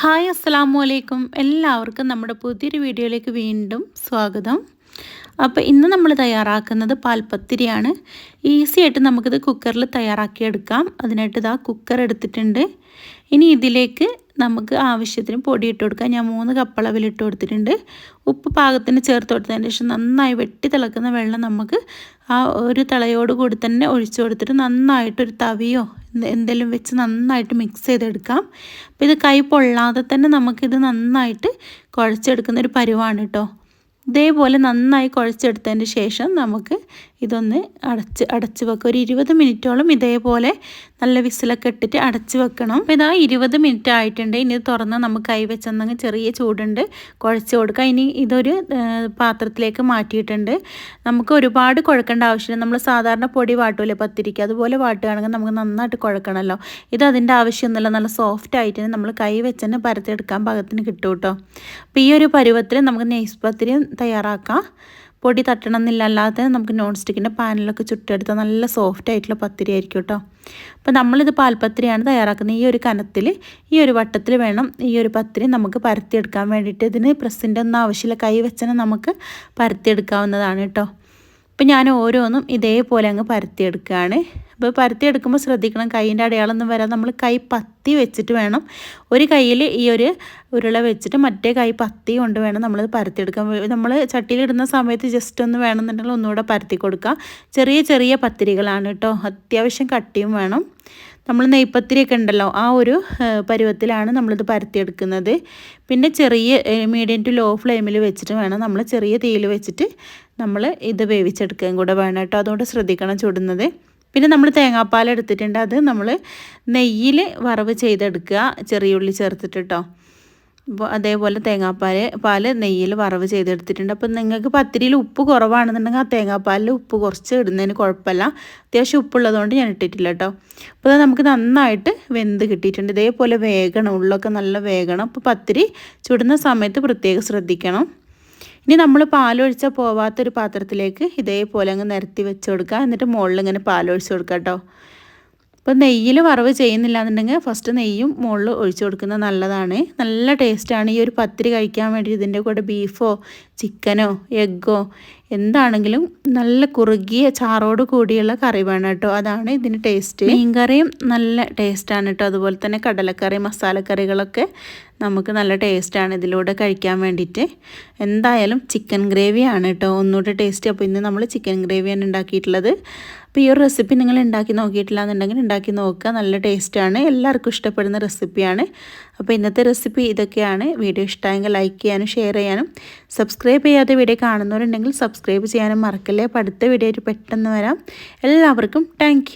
Hi അസ്സലാമു അലൈക്കും. എല്ലാവർക്കും നമ്മുടെ പുതിയൊരു വീഡിയോയിലേക്ക് വീണ്ടും സ്വാഗതം. അപ്പോൾ ഇന്ന് നമ്മൾ തയ്യാറാക്കുന്നത് പാൽപ്പത്തിരിയാണ്. ഈസി ആയിട്ട് നമുക്കിത് കുക്കറിൽ തയ്യാറാക്കിയെടുക്കാം. അതിനായിട്ട് ഇതാ കുക്കർ എടുത്തിട്ടുണ്ട്. ഇനി ഇതിലേക്ക് നമുക്ക് ആവശ്യത്തിന് പൊടി ഇട്ട് കൊടുക്കാം. ഞാൻ മൂന്ന് കപ്പളവിൽ ഇട്ട് കൊടുത്തിട്ടുണ്ട്. ഉപ്പ് പാകത്തിന് ചേർത്ത് കൊടുത്തതിന് ശേഷം നന്നായി വെട്ടി തിളക്കുന്ന വെള്ളം നമുക്ക് ആ ഒരു തിളയോട് കൂടി തന്നെ ഒഴിച്ചു കൊടുത്തിട്ട് നന്നായിട്ടൊരു തവിയോ എന്തെങ്കിലും വെച്ച് നന്നായിട്ട് മിക്സ് ചെയ്തെടുക്കാം. അപ്പോൾ ഇത് കൈ പൊള്ളാതെ തന്നെ നമുക്കിത് നന്നായിട്ട് കുഴച്ചെടുക്കുന്ന ഒരു പരുവാണ് കേട്ടോ ഇതേപോലെ നന്നായി കുഴച്ചെടുത്തതിന് ശേഷം നമുക്ക് ഇതൊന്ന് അടച്ച് അടച്ച് വെക്കുക. ഒരു ഇരുപത് മിനിറ്റോളം ഇതേപോലെ നല്ല വിസിലൊക്കെ ഇട്ടിട്ട് അടച്ച് വെക്കണം. അപ്പോൾ ഇതാ ഇരുപത് മിനിറ്റ് ആയിട്ടുണ്ട്. ഇനി തുറന്ന് നമുക്ക് കൈ വെച്ചെന്നങ്ങ് ചെറിയ ചൂടുണ്ട് കുഴച്ച് കൊടുക്കുക ഇനി ഇതൊരു പാത്രത്തിലേക്ക് മാറ്റിയിട്ടുണ്ട്. നമുക്ക് ഒരുപാട് കുഴക്കേണ്ട ആവശ്യമില്ല. നമ്മൾ സാധാരണ പൊടി വാട്ടൂലേ പത്തിരിക്ക്? അതുപോലെ വാട്ടുകയാണെങ്കിൽ നമുക്ക് നന്നായിട്ട് കുഴക്കണമല്ലോ. ഇത് അതിന്റെ ആവശ്യമൊന്നുമില്ല. നല്ല സോഫ്റ്റ് ആയിട്ട് നമ്മൾ കൈ വെച്ചെന്നെ പരത്തെടുക്കാൻ പാകത്തിന് കിട്ടും കേട്ടോ. അപ്പോൾ ഈ ഒരു പരുവത്തിൽ നമുക്ക് നെയ്സ് പത്തിരി തയ്യാറാക്കാം. പൊടി തട്ടണം എന്നില്ലാതെ അല്ലാതെ നമുക്ക് നോൺ സ്റ്റിക്കിന്റെ പാനിലൊക്കെ ചുട്ടെടുത്ത നല്ല സോഫ്റ്റ് ആയിട്ടുള്ള പത്തിരി ആയിരിക്കും കേട്ടോ അപ്പോൾ നമ്മളിത് പാൽപ്പത്തിരിയാണ് തയ്യാറാക്കുന്നത്. ഈ ഒരു കനത്തിൽ ഈ ഒരു വട്ടത്തിൽ വേണം ഈ ഒരു പത്തിരി നമുക്ക് പരത്തിയെടുക്കാൻ വേണ്ടിയിട്ട്. ഇതിന് പ്രസ്സിന്റെ ഒന്നും ആവശ്യമില്ല. കൈ നമുക്ക് പരത്തിയെടുക്കാവുന്നതാണ് കേട്ടോ അപ്പോൾ ഞാൻ ഓരോന്നും ഇതേപോലെ അങ്ങ് പരത്തിയെടുക്കുകയാണ് അപ്പോൾ പരത്തിയെടുക്കുമ്പോൾ ശ്രദ്ധിക്കണം കൈയിന്റെ അടയാളമൊന്നും വരാൻ നമ്മൾ കൈ പത്തി വെച്ചിട്ട് വേണം. ഒരു കയ്യിൽ ഈ ഒരു ഉരുള വെച്ചിട്ട് മറ്റേ കൈ പത്തി കൊണ്ട് വേണം നമ്മളത് പരത്തിയെടുക്കാൻ നമ്മൾ ചട്ടിയിലിടുന്ന സമയത്ത് ജസ്റ്റ് ഒന്ന് വേണമെന്നുണ്ടെങ്കിൽ ഒന്നുകൂടെ പരത്തി കൊടുക്കുക ചെറിയ ചെറിയ പത്തിരികളാണ് കേട്ടോ അത്യാവശ്യം കട്ടിയും വേണം. നമ്മൾ നെയ്പ്പത്തിരിയൊക്കെ ഉണ്ടല്ലോ ആ ഒരു പരുവത്തിലാണ് നമ്മളിത് പരത്തിയെടുക്കുന്നത് പിന്നെ ചെറിയ മീഡിയം ടു ലോ ഫ്ലെയിമിൽ വെച്ചിട്ട് വേണം നമ്മൾ ചെറിയ തീയിൽ വെച്ചിട്ട് നമ്മൾ ഇത് വേവിച്ചെടുക്കുകയും കൂടെ വേണം കേട്ടോ അതുകൊണ്ട് ശ്രദ്ധിക്കണം ചുടുന്നത്. പിന്നെ നമ്മൾ തേങ്ങാപ്പാൽ എടുത്തിട്ടുണ്ട്. അത് നമ്മൾ നെയ്യിൽ വറവ് ചെയ്തെടുക്കുക. ചെറിയ ഉള്ളി ചേർത്തിട്ട് കേട്ടോ അപ്പോൾ അതേപോലെ തേങ്ങാപ്പാൽ പാൽ നെയ്യിൽ വറവ് ചെയ്തെടുത്തിട്ടുണ്ട്. അപ്പം നിങ്ങൾക്ക് പത്തിരിയിൽ ഉപ്പ് കുറവാണെന്നുണ്ടെങ്കിൽ ആ തേങ്ങാപ്പാലിൽ ഉപ്പ് കുറച്ച് ഇടുന്നതിന് കുഴപ്പമില്ല. അത്യാവശ്യം ഉപ്പുള്ളതുകൊണ്ട് ഞാൻ ഇട്ടിട്ടില്ല കേട്ടോ അപ്പോൾ അത് നമുക്ക് നന്നായിട്ട് വെന്ത് കിട്ടിയിട്ടുണ്ട്. ഇതേപോലെ വേഗണം ഉള്ളൊക്കെ നല്ല വേഗണം അപ്പോൾ പത്തിരി ചുടുന്ന സമയത്ത് പ്രത്യേകം ശ്രദ്ധിക്കണം. ഇനി നമ്മൾ പാലൊഴിച്ചാൽ പോവാത്തൊരു പാത്രത്തിലേക്ക് ഇതേപോലെ അങ്ങ് നിരത്തി വെച്ച് കൊടുക്കുക എന്നിട്ട് മുകളിൽ ഇങ്ങനെ പാലൊഴിച്ച് കൊടുക്കുക കേട്ടോ അപ്പോൾ നെയ്യിൽ വറവ് ചെയ്യുന്നില്ല എന്നുണ്ടെങ്കിൽ ഫസ്റ്റ് നെയ്യും മുകളിൽ ഒഴിച്ചു കൊടുക്കുന്നത് നല്ലതാണ്. നല്ല ടേസ്റ്റാണ് ഈ ഒരു പത്തിരി കഴിക്കാൻ വേണ്ടി ഇതിന്റെ കൂടെ ബീഫോ ചിക്കനോ എഗ്ഗോ എന്താണെങ്കിലും നല്ല കുറുകിയ ചാറോട് കൂടിയുള്ള കറി വേണം കേട്ടോ. അതാണ് ഇതിന് ടേസ്റ്റ് മീൻകറിയും നല്ല ടേസ്റ്റാണ് കേട്ടോ. അതുപോലെ തന്നെ കടലക്കറി മസാലക്കറികളൊക്കെ നമുക്ക് നല്ല ടേസ്റ്റാണ് ഇതിലൂടെ കഴിക്കാൻ വേണ്ടിയിട്ട്. എന്തായാലും ചിക്കൻ ഗ്രേവിയാണ് കേട്ടോ ഒന്നുകൂടെ ടേസ്റ്റ് അപ്പോൾ ഇന്ന് നമ്മൾ ചിക്കൻ ഗ്രേവിയാണ് ഉണ്ടാക്കിയിട്ടുള്ളത്. അപ്പോൾ ഈ ഒരു റെസിപ്പി നിങ്ങൾ ഉണ്ടാക്കി നോക്കിയിട്ടില്ല എന്നുണ്ടെങ്കിൽ ഉണ്ടാക്കി നോക്കുക. നല്ല ടേസ്റ്റാണ് എല്ലാവർക്കും ഇഷ്ടപ്പെടുന്ന റെസിപ്പിയാണ് അപ്പോൾ ഇന്നത്തെ റെസിപ്പി ഇതൊക്കെയാണ്. വീഡിയോ ഇഷ്ടമായെങ്കിൽ ലൈക്ക് ചെയ്യാനും ഷെയർ ചെയ്യാനും. സബ്സ്ക്രൈബ് ചെയ്യാതെ വീഡിയോ കാണുന്നവരുണ്ടെങ്കിൽ സബ്സ്ക്രൈബ് ചെയ്യാനും മറക്കല്ലേ. അപ്പോൾ അടുത്ത വീഡിയോ ആയിട്ട് പെട്ടെന്ന് വരാം. എല്ലാവർക്കും താങ്ക്